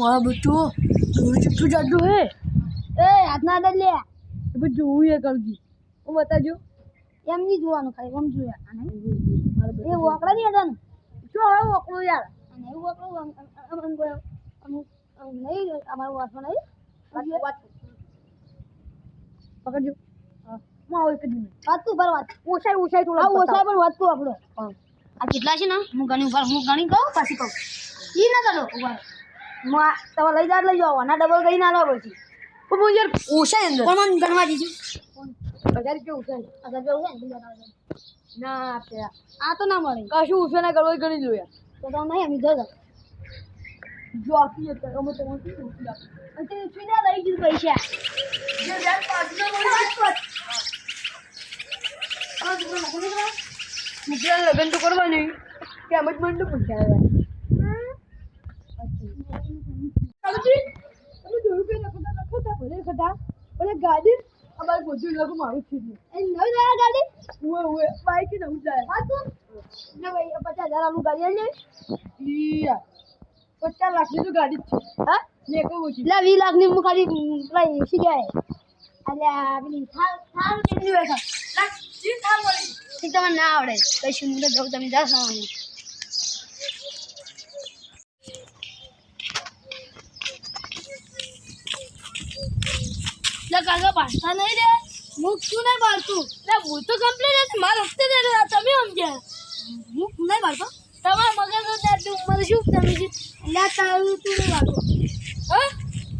મારા બચ્ચો તું ચુઠ્ઠું જાડું હે? એ હાથના આદર લે એ બધું જોવું એ કરજી હું બતાજો એમ નહીં જોવાનું ખાલી આમ જોયા આને? મારા એ વાકડા નહીં હતા ને? શું હવે ઓકળો યાર. અને એવું વાકડું અમુક નહીં અમારું વાંચવા નહીં. પકડજો. હા. હું આવું એક જ મિનિટ. વાત તું ભર વાત. ઓછાય ઓછાય થોડો આ ઓછા પણ વાતું આપણો. આ કેટલા છે ને? હું ગણી હું ગણી કહું પછી કહું. ઈ ના કરો. ઊભા તમે લઈ જાવ લઈ જાઓ આના ડબલ કરી ના લાવો પછી. પણ હું યાર ઓછાય અંદર. પણ મને ગણવા દીધું હજાર રૂપિયા ઓછાય અગર જો છે? ને. ના આપે આ. તો ના મળે. કશું ઓછા ના કરવા ગણી લો યાર તો તો નહીં અમે જો જો આપી જતા અમે તો ઓછી ઓછી અને તે ચૂના લઈ ગયું પૈસા. લગ્ન તો કરવા નહીં કે આમ જ મંડપ પૂછ્યા કાળજી તમે જોયું કે લખતા લખતા ભલે લખતા અને ગાડી અમારે બધું લખું મારું છે જ એ નવી લાયા ગાડી? ઉવે ઉવે બાઈક નવું જાય. હા તું. ના ભાઈ પચાસ હજાર આનું ગાડી લઈ ઈયા પચાસ લાખની તો ગાડી જ છે. હા? ને કહું છું એટલે વીસ લાખની હું ખાલી પેલા એસી જાય એટલે પેલી થાર થાર કેટલી હોય? ખાલી થાર મળી તમને ના આવડે. પછી હું તો તમે જા એટલે કાકા પાડતા નહીં રે હું શું નહીં પાડતું એટલે હું તો કમ્પ્લીટ મારા જ હતા તમે સમજ્યા હું નહીં પાડતો તમારા મગજ દાદુ મને શું? તમે શું એટલે તારું તું નહીં પાડતો હા?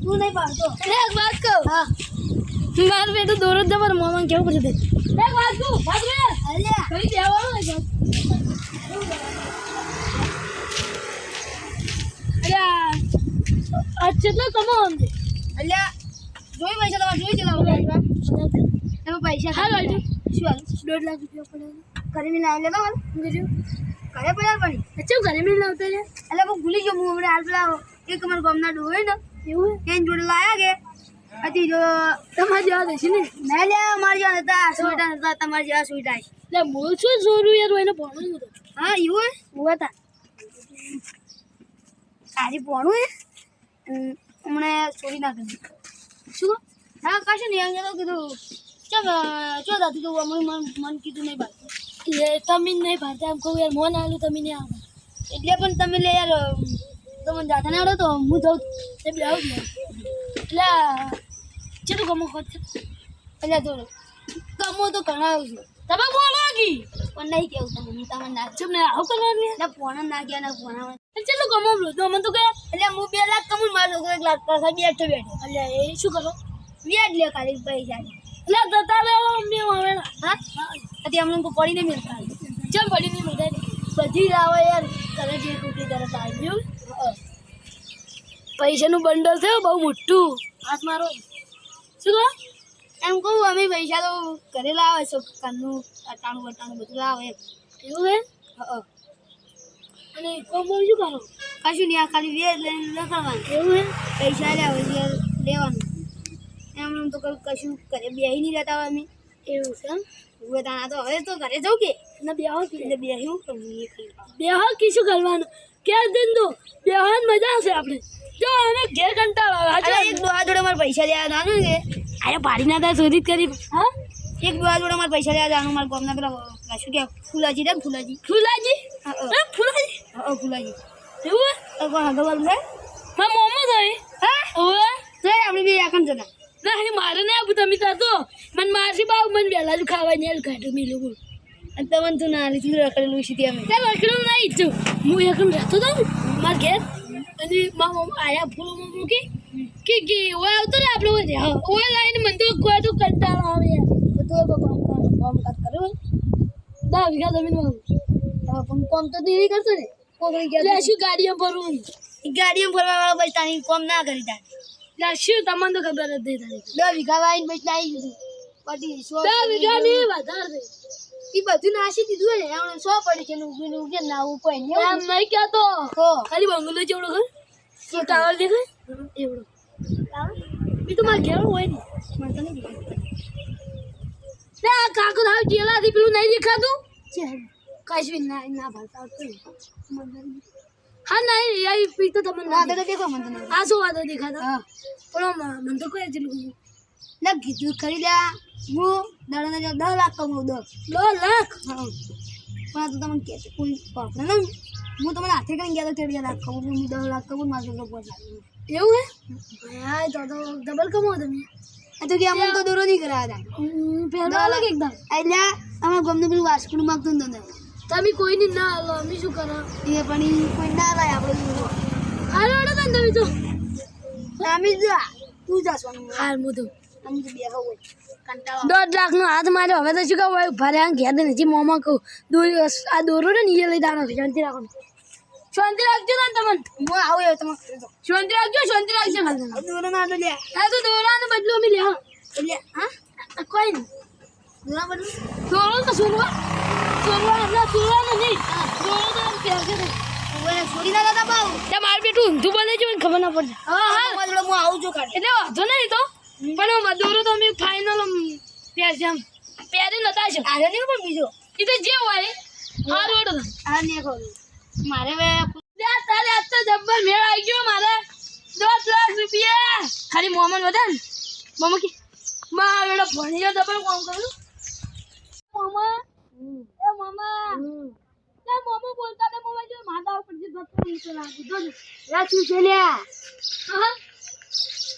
તું નહીં પાડતો એટલે એક વાત કહું. હા. મારું બેટું દોરો તમારા મોમાં કેવું પડશે તે? એક વાત કહું. વાત કહે અલ્યા. કઈ દેવાનું અલ્યા કેટલો કમાવો અમને અલ્યા જોઈ પૈસા તમારે જોઈ ચલાવો તમે પૈસા હા શું હાલ? દોઢ લાખ રૂપિયા પડે મેં લાવી લેતા હાલ. હું કીધું? ઘરે પડ્યા પડી અચ્છા ઘરે મેં લાવતા રે એટલે હું ભૂલી ગયો હું હમણાં હાલ પેલા એક અમારા ગામના ડો હોય ને એવું એને જોડે લાયા કે હતી જો તમારે જેવા દેશે ને? મેં લે અમારે જેવા હતા સુઈટા હતા તમારે જેવા સુઈટા એટલે મૂળ શું જોરું યાર એને ભણવું હતું હા એવું હું? હતા. તારી ભણવું હમણાં ચોરી ના કરી. શું હા કશું નહીં અહીંયા તો કીધું ચમ ચો દાદી તો મન મન કીધું નહીં ભાઈ એ તમે નહીં ભાડતા એમ કહું યાર મોન આલું તમે નહીં આવે. એટલે પણ તમે લે યાર તમને જાતા ના આવડે તો હું જાઉં. તે બી આવું એટલે ચેટલું ગમો ખોટ એટલે તો ગમો તો ઘણા આવું છું. તમે બોલો કી. પણ નહીં કેવું તમે તમને ના ચમ ને આવું કરવાનું ફોન ના ગયા ના પોણા ચેટલું કમો તો મને તો કે એટલે હું બે લાખ કમું મારો છોકરો એક લાખ પાસે બેઠો બેઠો. એટલે એ શું કરો? વ્યાજ લે ખાલી પૈસા એટલે તો તારે મેં હવે હા? અત્યારે અમને તો પડી નહીં મિલતા ચમ પડીને મિલતા બધી આવે યાર. કરે જે કુટી તરત આવ્યું પૈસાનું બંડલ થયું બહુ મોટું. હાથ મારો. શું કહો? એમ કહું, અમે પૈસા તો ઘરે લાવે છો, કાનનું, અટાણું, બટાણું બધું લાવે. એવું હે, હા. અને કોમર શું કરો? કશું નહીં આ ખાલી બે લઈને લખાવાનું. એવું હે પૈસા લેવા હવે લેવાનું. એમ તો કઈ કશું ઘરે બેહી નહીં રહેતા હોય અમે. એવું છે હવે તાણા તો હવે તો ઘરે જવું કે? ના બેહો કે? હું એ ખાલી બેહો કે શું કરવાનું? કે તો બેહવાની મજા આવશે આપણે જો અમે ઘેર કંટાળો આવે એક દોહા જોડે મારે પૈસા લેવા ના કે? અરે ભારી ના થાય શોધી કરી. હા? એક દોહા જોડે મારે પૈસા લેવા જવાનું મારા ગામના પેલા શું કે ફૂલાજી રે ફૂલાજી. ફૂલાજી? ફૂલાજી? હા ફૂલાજી. એવું કોણ હગવાલ છે? હા મોમો થઈ હા? ઓવે તો આપણે બે આખમ જતા ના હે મારે ને આવું તમે તો મને મારસી બાવ મને વેલા જ ખાવા ને ખાટું મેલું અને તમને તો ના લીધું રખડેલું છે ત્યાં મેં. રખડેલું ના ઈચ્છું હું એકમ રહેતો હતો મારા ઘેર. અને મારા મમ્મી આયા ફૂલો મૂકી કે કે ઓય આવતો ને આપણે ઓય લાઈને મને તો કોઈ તો કંટાળો આવે યાર. તો તો કામ કામ કામ કર્યો દા વીઘા જમીનમાં હા પણ કામ તો દેરી કરતો ને? કોકરી ગયા શું ગાડીઓ ભરવું? ગાડીઓ ભરવા વાળા બસ તારી કામ ના કરી તાર લા શું તમને તો ખબર જ નહીં તારી. દસ વીઘા વાઈને પછી આવી દીધું પટી સો દસ વીઘા નહીં વધારે. ઈ બધું નાશી દીધું ને એમણે સો પડી છે ઉગીને ઉગે ના ઉપર એમ નહીં કહેતો. ખાલી બંગલો જેવડો ઘર તો ટાવર દેખાય? એવડો. એ તો મારા ઘેર હોય ને. મને તો નહીં લે કાકો ના જેલાથી પેલું નહીં દેખાતું? કશું ના ના ભાવતા હા ના એ પી તો તમને ના તો દેખો મને તો આ શું વાદો દેખાતા? પણ મને તો કોઈ જેટલું ના કીધું ખરી લે હું દાડાને જો દસ લાખ કમાઉં દસ દસ લાખ? હા. પણ તો તમને કે કોઈ પાપડે ને હું તમને હાથે કરીને ગયા તો બે લાખ કમાઉં? હું દસ લાખ કમાઉં મારે એવું હે? હા તો ડબલ કમાવો તમે. તો કે અમને તો દોરો નહીં કરાયા હતા પહેલા લાખ એકદમ. એટલે અમે ગમને પેલું વાસ્કુડ માંગતું ને તમે કોઈને ના હાલો અમે શું કરો એ પણ કોઈ ના લાય આપણે હાલો હાલો તને તમે તો અમે જા તું જાસ હાલ હું તો. દોઢ લાખ નો હાથ માર્યો. હવે તો શું કહું ભરે ઘેર નથી મોમાં કહું. દોરી આ દોરો ને એ લઈ દાનો શાંતિ રાખો શાંતિ રાખજો ને તમને હું આવું એવું તમે શાંતિ રાખજો શાંતિ રાખજો. ખાલી દોરા ના લે. હા તો દોરાનો બદલો અમે લે હા. એટલે હા? કોઈ નહીં. દોરા બદલો? દોરો તો સોરવા સોરવા એટલે સોરવાનો નહીં દોરો તો આમ પહેરશે ને. છોડી ના દાદા બાઉ. તે મારું બેટું ઊંધું બને છે મને ખબર ના પડે. હા હા. હું. આવું છું કાઢ એટલે વાંધો નહીં તો. પણ દોરો તો અમે ફાઇનલ પહેરશે આમ. પહેરી નતા છે આજે નહીં પણ બીજો. એ તો જે હોય આ રોડ આ નહીં મારે તારે આજ તો જબ્બર મેળ આવી ગયો મારે. દસ લાખ રૂપિયા. ખાલી મોહમ્મદ વધે ને મમ્મા કે મારે એનો ભણી ગયો જબર કામ કરું? એ મમ્મા બોલતા ને જો માથા ઉપર જે જતો નીચે લાગુ જો રાખું છે લ્યા હા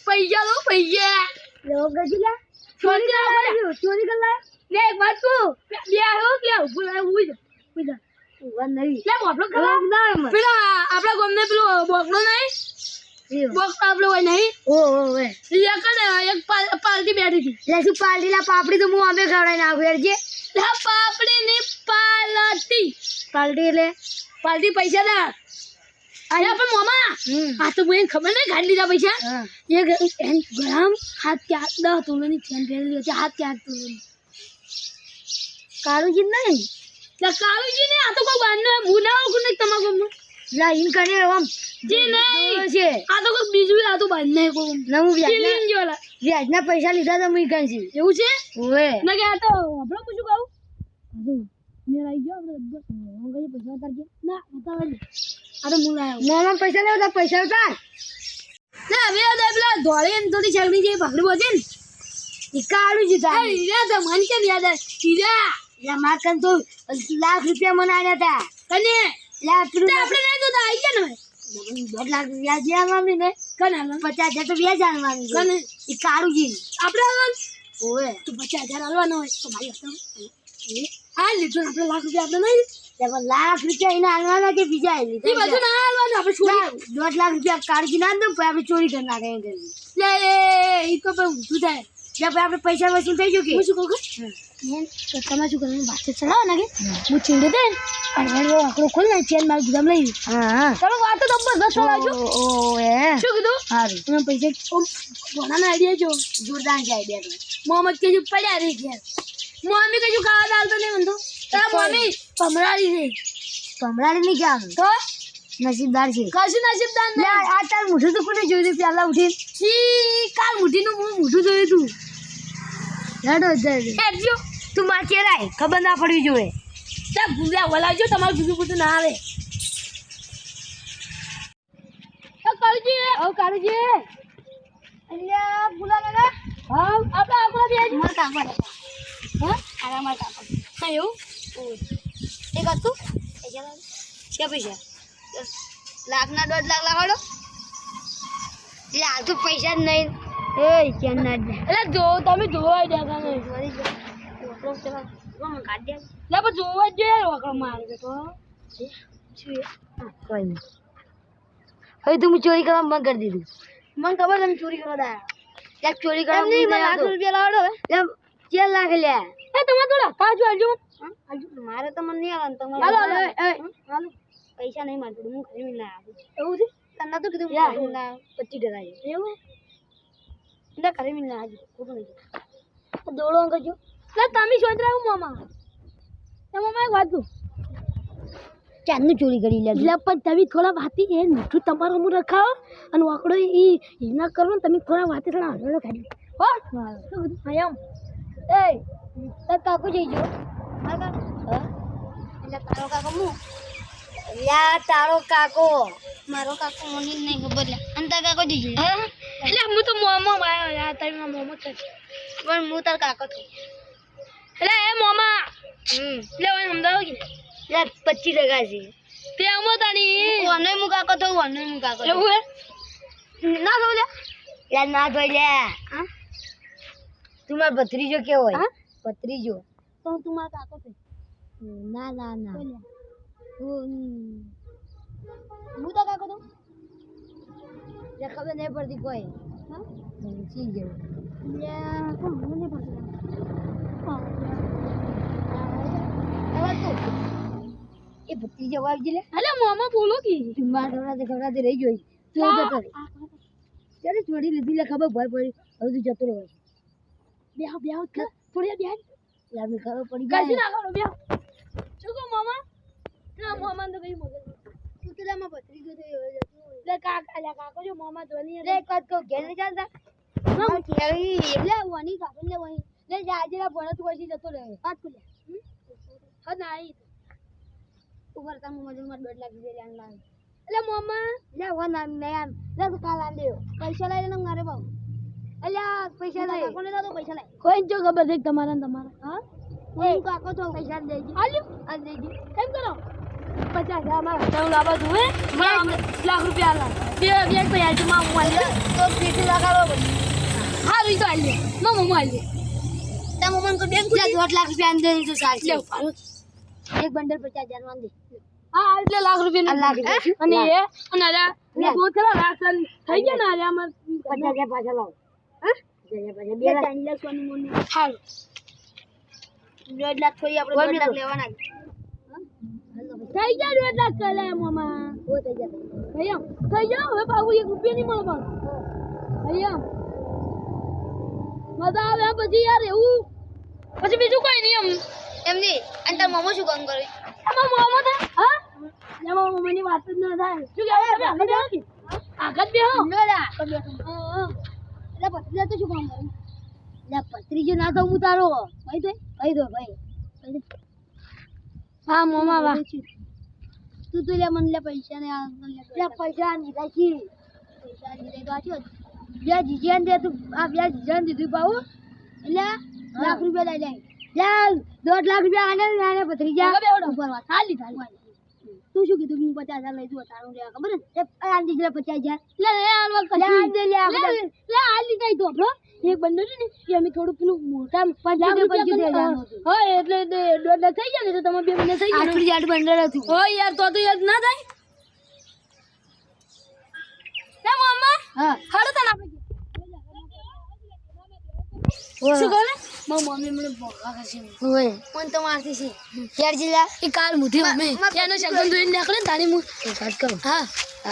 પૈયા લો પૈયા લો ગજીલા ચોરી કરવા ચોરી કરવા લે એક વાત કહું. બે આવ્યો કે ઉભું રહે ઉભું ઉભું જ ઊભા નહીં પેલું બોકડો નહીં આપણો હોય નહીં ઓ ઓ એક ને એક પાલટી બેઠી. હતી પાપડી તો હું અમે ખવડાવી નાખું યાર જે લે પાપડી ની પાલટી પાલટી એટલે પાલટી પૈસા ના અરે પણ મામા આ તો મને ખબર નહીં ખાઈ લીધા પૈસા એન ગ્રામ હાથ ક્યાં દસ તોલાની ચેન પહેરેલી હતી હાથ તોલાની કાળુજી નહીં કાળુજી ને? આ તો કોઈ બાર નો કોને તમાકો લા ઇન કરે આમ. જે નહીં. છે. આ તો કોઈ બીજું આ તો બાર નહીં કોઈ ના હું વ્યાજ જેવાલા. વ્યાજના પૈસા લીધા તો મુઈ કઈ છે એવું છે? ઓએ ના કે આ તો આપણો પૂછું કહું. મેળ આવી ગયો આપણે હું પૈસા ઉતારજે ના ઉતારજે આ તો લાવ્યો મોમાં પૈસા લેવા પૈસા ઉતાર. ના હવે આ પેલા ધોળી ને થોડી છગડી જેવી પકડી બોજે ને. કાળું જ હતા હીરા તો મન કેમ યાદ આવે? હીરા! કન તો. લાખ રૂપિયા મને આલ્યા હતા કને? લાખ રૂપિયા. આપણે લઈ તો આવી ગયા ને દોઢ લાખ વ્યાજ આવવાની ને કને પચાસ હજાર તો વ્યાજ આવવાનું કને? એ કાળું જી આપણે આવવાનું ઓએ તો પચાસ હજાર આવવાનો હોય તો મારી હતો હા? લીધું આપણે લાખ રૂપિયા આપણે નહીં? પણ લાખ રૂપિયા એને આણવાના કે બીજા એ બધું ના હાલવાનું આપણે ચોરી દોઢ લાખ રૂપિયા કાળજી ના દઉં પછી આપણે ચોરી કરી નાખે એમ એ તો પણ ઊંધું થાય. જ્યાં આપણે પૈસા વસૂલ થઈ ગયું કે? શું કહું કે તમે શું કરવાનું? વાતચીત ચલાવો ને હું ચીંડે દે અને એનો આંકડો ખોલ ને ચેન મારું ગુદામ લઈ હા. તમે વાત તો બસ દસ ચલાવજો. ઓ એ. શું કીધું? સારું તમે પૈસા ભણાના આઈડિયા જો જોરદાર છે આઈડિયા મોહમ્મદ કે પડ્યા રહી ગયા મમ્મી કશું ખાવા દાલતો નહીં. બંધો તો તારા મમ્મી ભમરાડી છે. ભમરાડી નહીં ક્યાં તો? નસીબદાર છે. કશું નસીબદાર નહીં. આ તાર મૂઠું તો કોને જોયું હતું પહેલા ઉઠી ઈ કાલ મૂઠીનું હું મૂઠું જોયું તું. હેડો હેડજો. તું માર ચેરાય ખબર ના પડવી જોઈએ. ત્યાં ભૂલ્યા વલાવજો તમારું જુદું બધું ના આવે. કાળજી. ઓ કાળજી. અહીંયા ભૂલા ના હા. આપણે આપણા બે માર કામ હા? આરા માર કામ હા એવું? એક હતું છે પૈસા. લાખના દોઢ લાખ લાખાડો એટલે હાલ તો પૈસા જ નહીં. એ કેમ ના એટલે જો તમે જોવા દેખા જોવા જ જોઈએ રોકડો મારે તો? કોઈ નહીં. હવે તું ચોરી કરવા બંધ કરી દીધું. મને ખબર તમે ચોરી કરવા દા યાર ચોરી એમ કરવા નહીં મને લાખ રૂપિયા લાવડો હવે ચાર લાખ લ્યા એ તમે થોડા હકા જો આલજો. મારે તો મને નહીં આવવાનું તમારે હાલો, હાલો પૈસા નહીં મારતો હું ખરી ના આવું એવું છે? તને તો કીધું હું ના પચીસ ટકા એવું એટલે ખરી ના આપું ખોટું નહીં દોડો કરજો એટલે તમે સોચરા હું મામા? એ મામા એક વાત ચાંદનું ચોરી કરી લે. એટલે પણ તમે થોડા વાતી એ મીઠું તમારું હું રખાવો અને વાકડો એ એના કરો ને તમે થોડા વાતે થોડા હળવળો કાઢી હો? એમ. એ તાર કાકો જઈ જો એટલે તારો કાકો હું યા તારો કાકો. મારો કાકો મને નહીં ખબર લે. અને તાર કાકો જઈ એટલે હું તો મોમો આવ્યો. યાર તમે મોમો છે. પણ હું તાર કાકો છું એટલે એ મોમા લે મને સમજાવો કે લે પચીસ ટકા છે. તે અમો તાની વને મુકા કો તો વને મુકા કો એવું હે? ના થયું લે લે ના તો લે. હા? તું માર ભત્રીજો કેવો હોય? ભત્રીજો. તો તું માર કાકો છે. ના ના ના. તું હું તાર કાકો તો લે ખબર નહીં પડતી કોઈ. હા? સી ગયો લે કોણ? મને પડતું એ ભત્રીજો આવી લે. અલે મોમા બોલો કે? તું મારા ખવડાતે ખવડાતે રહી જોઈ. તું જતો ત્યારે છોડી લીધી લે ખબર ભર પડી. હવે તું જતો રહે બ્યાહ કર થોડી બ્યાહ લ્યા મે ખબર પડી ગઈ જાય. ના કરો બ્યાહ શું કહો મામા? ના મામા તો કઈ મગજ તું તો ભત્રી ભત્રીજો થઈ હવે જતો લે કાકા લે કાકો જો મામા ધોની લે કદ કો ઘેર ચાલતા? હા. કેવી લે વની કાકો લે વની લે જાજી લા ભણત પછી જતો રહે. વાત કુલ્યા હા ના આઈ ઉપર તમ હું મજૂરમાં દોઢ લાખ રૂપિયા લેવાનું લાવે એટલે મમ્મા લે આમ ને આમ લે તો કાલ આલ દેયો પૈસા લઈ લેને મારે બાવ અલ્યા પૈસા લઈ. કોને દાદો પૈસા લઈ? કોઈ જો ખબર છે તમારા ને તમારા. હા? હું કાકો તો પૈસા દેજી આલ્યો આ દેજી કેમ કરો? પચાસ હજાર મારા તમે લાવવા હે? લાખ રૂપિયા લાવ બે બે પૈસા માં હું તો પીઠું લગાડો હા રી આલ્યો માં મમ્મા આલ્યો તા મમ્મા કો બેંક લે દોઢ લાખ રૂપિયા અંદર તો સાચી. લે એક બંડલ પચાસ હજારમાં દે હા એટલે લાખ રૂપિયા લાખ અને એ અને અરે લે. બહુ ખરા રાશન થઈ ગયા ને અરે આમાં? પચાસ હજાર પાછા લાવો. હા? પચાસ હજાર પાછા. બે લાખ. લાખ સોનું મોનું. હાલ દોઢ લાખ થોડી આપણે દોઢ લાખ લેવાના થઈ ગયા દોઢ લાખ કલે મામા ઓ થઈ જશે થઈ જાવ થઈ જાવ હવે પાછું એક રૂપિયા નહીં મળે પણ થઈ જાવ મજા આવે પછી યાર એવું પછી બીજું કોઈ નહીં એમ એમ નહીં. અને તાર મમ્મો શું કામ કરે? એમાં મામો તો હા? એમાં મમ્મીની વાત જ ના થાય. શું કહેવાય તમે આગળ બેહો. કે આગળ બેહો આગળ બેહો. હા, હા. એટલે પછી તો શું કામ કરે? લે પત્રીજો ના થવું તારો. ભાઈ તો કહી દો ભાઈ. હા મામા વાહ. તું તો લે મને લે પૈસા ને આ લે પૈસા. નીકળા છે. પૈસા દીધે તો આચ્યો જ. બે જીજાને દે તું. આ બે જીજાને દીધું પાવું એટલે લાખ રૂપિયા લઈ લે. લે દોઢ લાખ રૂપિયા આને આને પથરી જા ઉપર વાત ખાલી ખાલી તું શું કીધું? હું પચાસ હજાર લઈ જુઓ તારું લેવા ખબર ને એ આને દીજે પચાસ હજાર. લે લે હાલવા કશું લે દે લે આ લે બધા. લે લે તો બ્રો એક બંદર ને એ અમે થોડું પેલું મોટા લાખ રૂપિયા હા એટલે દોઢ લાખ થઈ જાય ને તો તમે બે મહિને થઈ જાય આટલું જ બંદર હતું. હો યાર તો તો યાદ ના થાય. ના મમ્મા હા. હાડો તને આપણે. શું કહે મારી મમ્મી મને ભોગા કરશે ઓય. મને તો મારતી છે. ચાર જિલ્લા? એ કાલ મુધી મમ્મી. એનો શગન ધોઈને નીકળે ને તારી હું વાત કહું હા.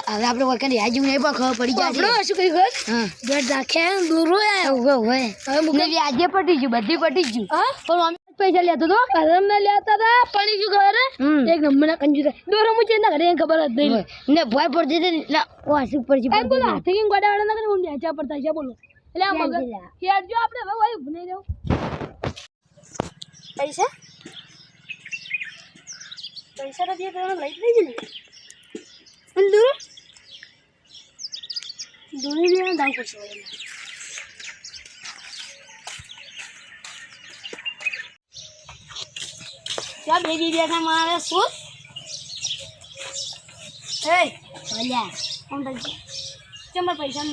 હવે આપણે વખત યાદ જેવું નહીં પણ ખબર પડી જાય આપણો શું કહી ગયો હા. દોઢ રાખ્યા દોરો આયો ઓવે ઓવે હવે મુકે. આજે પટી ગયું બધી પટી જ ગયું. હા? પણ મમ્મી પૈસા લેતો તો? કલમ ના લેતા હતા પડી શું ખબર એક નંબર ના કંજુ. દોરો મુચે ના કરે ખબર જ નહીં. ને ભય પડતી હતી ને પરજી બોલો હાથે કેમ ગોડા વાળા ના કરે હું નેચા પડતા છે બોલો. એટલે આ મગજ. યાર જો આપણે હવે નહીં રહેવું. પૈસા? પૈસા નથી પેલા લઈ જ નહીં ને. અને દોરો દૂરી લેવા દાવ પડશે. ત્યાં બેબી બેઠા મારે શું? હે ભલ્યા કોણ થઈ ચમર પૈસા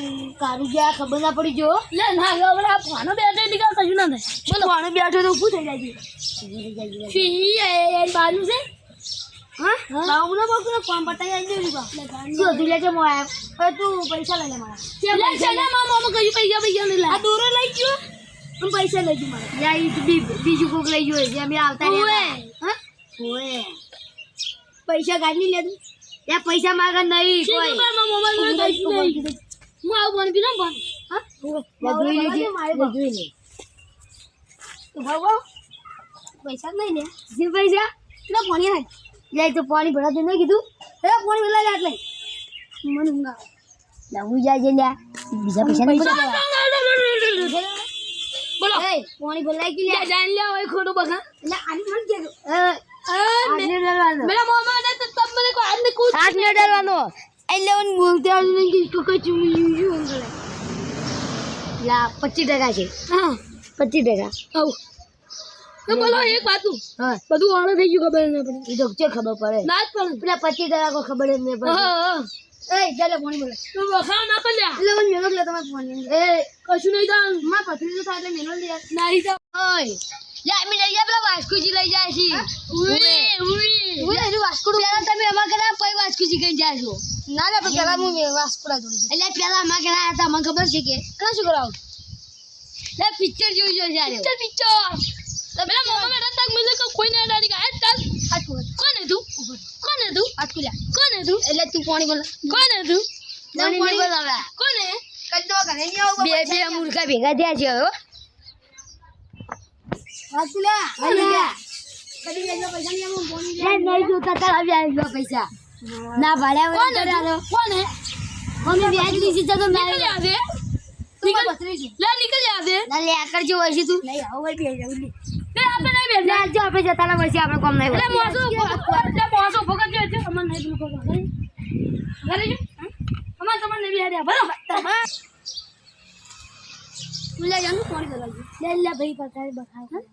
કારું ગયા? ખબર ના પડી જો. લે ના હવે આ ફાનો બેઠો એટલે કાંઈ કશું ના થાય. બોલો. ફાનો બેઠો તો ઊભું થઈ જાય છે? ફી એ બાનું છે? હા? કોમ પટાઈ આવી દેવું બા શું હતું? લે મો હવે તું પૈસા લઈ લે મારા. લે છે ને મારા મામા કહ્યું પૈસા પૈસા નહીં લા? આ દોરો લઈ ગયો? અને પૈસા લઈ ગયો મારા. બીજું કોક લઈ ગયો છે અમે આવતા રહ્યા હા? ઓએ પૈસા કાઢી લે તું યા પૈસા માંગે નહીં કોઈ. મોબાઈલમાં કઈ નહીં હું આવું બન પીને બન હા? બધું નહીં મારે લે તો ભાવો પૈસા નહીં ને. જે પૈસા? એટલે પાણી હાલ. લે તો પાણી ભરા દે નહીં કીધું? હે પાણી ભરા લે એટલે. મને ના આવે લે હું જાય જે લ્યા બીજા પૈસા નહીં ભરવા. બોલો. એ પાણી ભરાઈ ગયું લે. જાણ લ્યા હોય ખોટું બગા એટલે આની મન કે એ હાથ નહીં ડરવાનો મેરા મોમાં તો તબ મને કોઈ આદમી કૂદ હાથ ડરવાનો. એટલે હું બોલતે આવડે નહીં કે કોઈ ચૂમી યુ અંગલે લા પચીસ ટકા છે. હા. પચીસ ટકા. આવું. તો બોલો એક વાતું. બધું આણે થઈ ગયું ખબર ન પડી ઈ તો ચો ખબર પડે. ના જ પડે. પેલા પચીસ ટકા કોઈ ખબર જ નહીં પડે એ ચાલે પાણી બોલે. તું વખા ના કર્યા એટલે હું મેલો લે તમારે પાણી. એ કશું નહીં થાય. માં પથરી તો થાય એટલે મેલો લે. નહીં તો ઓય. લે લઈ જાય પેલા વાસ્કુજી લઈ જાય છે ઉઈ ઓય એનું વાસ્કુડું પેલા તમે અમાર કરા પછી વાસ્કુજી કઈ જાય છો. ના ના પેલા હું વાસ્કુડા જોડી એટલે પેલા અમાર કરા હતા મને ખબર છે કે? શું કરાવ લે પિક્ચર જોઈ જો જ્યારે પિક્ચર પિક્ચર પેલા મોમાં બેઠા તક મિલે કે કોઈ ના ડાડી કા ચાલ. કોને તું? કોને તું? આટકુલ્યા કોને તું? એટલે તું પાણી બોલ. કોને તું? પાણી નહીં કોને કદો ઘરે નહીં આવું બે બે મૂર્ખા ભેગા થયા છે હવે આટકુલ્યા આટકુલ્યા કદી લેજો પૈસા આવું બોની આવી ના ભાડ્યા કોને? અમે વ્યાજ લીધી છે તો મેં આદે નીકળ. લે નીકળ આદે ના લે આકર જો હોય છે તું. નહીં આવું હોય બે જવું લે આપણે નહીં જો આપણે જતા ના વર્ષે આપણે કોમ નહીં એટલે મોસો એટલે મોસો ફોકસ જો છે અમન નહીં પેલું ઘરે ઘરે જો અમન તમને નહીં બેહાડ્યા બરાબર. તું લે જાનું પાણી ગલાવજો લે લે ભાઈ પતાય બખાય હા?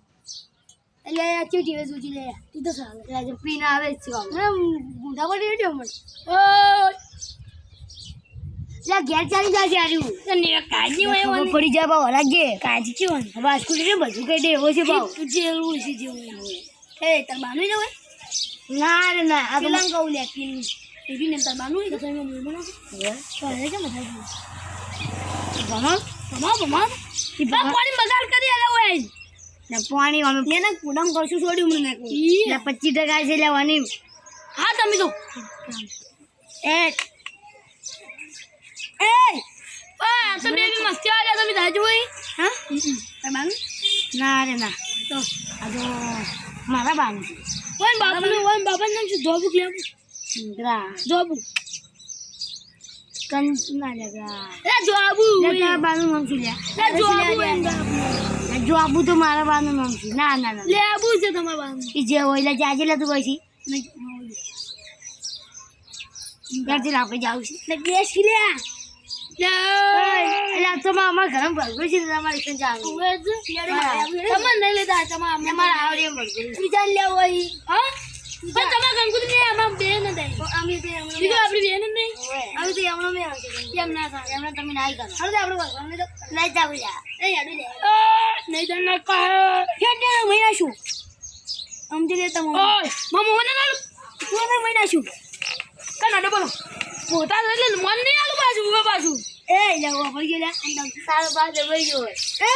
એટલે આ ચીટી વે સૂચી લે. તું તો સાલે લે જો પીને આવે જ છે આમ. ગુંડા પડી રહ્યો મને. લે ઘેર ચાલી જા છે આર્યું તને કાજી હોય ખબર પડી જાય બાવ લાગે કાજી કેવું હવે આ સ્કૂલ ને બધું કઈ દે એવો છે બાવ જેવું છે જેવું હોય. હે તાર બાનું જવું ના રે ના. આ પેલા કહું લે પીન એવી ને તાર બાનું તો તમે મને બના તો કેમ કે ભમા ભમા ભમા ઈ બા પાણી બગાડ કરી આલે હોય. ને પાણી અમે એને કુડામ કરશું છોડ્યું મને નાખું પચીસ ટકા છે લેવાની. હા તમે તો એ એ! આ તો મસ્તી વાળા તમે દાજુ હોય? હા? તમારું ના રે ના. તો મારા બાનું. ઓય બાપનું ઓય બાપાનું શું? જોબુ લેવું? ગ્રા એ જોબુ લે તારા બાનું નામ શું લે એ જોબુ એમ જો આબુ તો મારા બાનું નામ છે ના ના ના લેબુ છે તમારા બાનું ઈ જે હોય એટલે જાજે લે તું પછી ત્યારથી આપણે જાવું છે ને બેસી લે લે એટલે આ તો મારા ઘરમાં ભરગું છે તમારે ત્યાં જાવું તમે નહીં લેતા તમારા આવડે ભરગું બીજા લેવો હોય હા પણ તમારા કંકુત ને આમાં બે ન દે અમે તો બીજું આપણી બેન નહીં. અમે તો એમનો મેં આવશે કેમ ના થાય? એમનો તમે ના કરો હવે તો આપણે ભગવાનને તો લઈ જાવ જા એ યાદ લે નહીં તને કહે કે મહિના શું સમજી લેતા ઓય મમ મને ના તું ને મહિના શું કના ડબલ પોતા એટલે મન નહીં આલું પાછું ઊભા બાજુ એ જાવ પડી ગયો લે. તારો પાસે વહી ગયો એ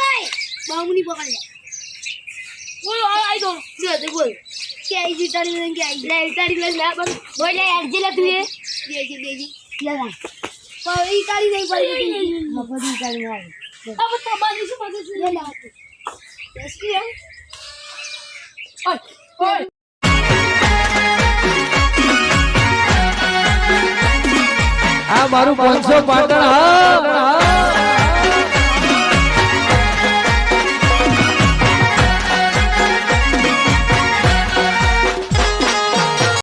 બામુની પકડ લે. બોલો આ આઈ દો જો તે બોલ. કે આઈ જી તારી કે આઈ લે તારી લે લે બોલ બોલ લે અરજી લે તું એ. બેજી બેજી. લે લા. તો ઈ કાઢી નહીં પડી. મફતી કરી ના હવે તો બાજુ શું શું લે લે બેસી એમ ઓય ઓય. આ મારું પાંચસો પાટણ હા.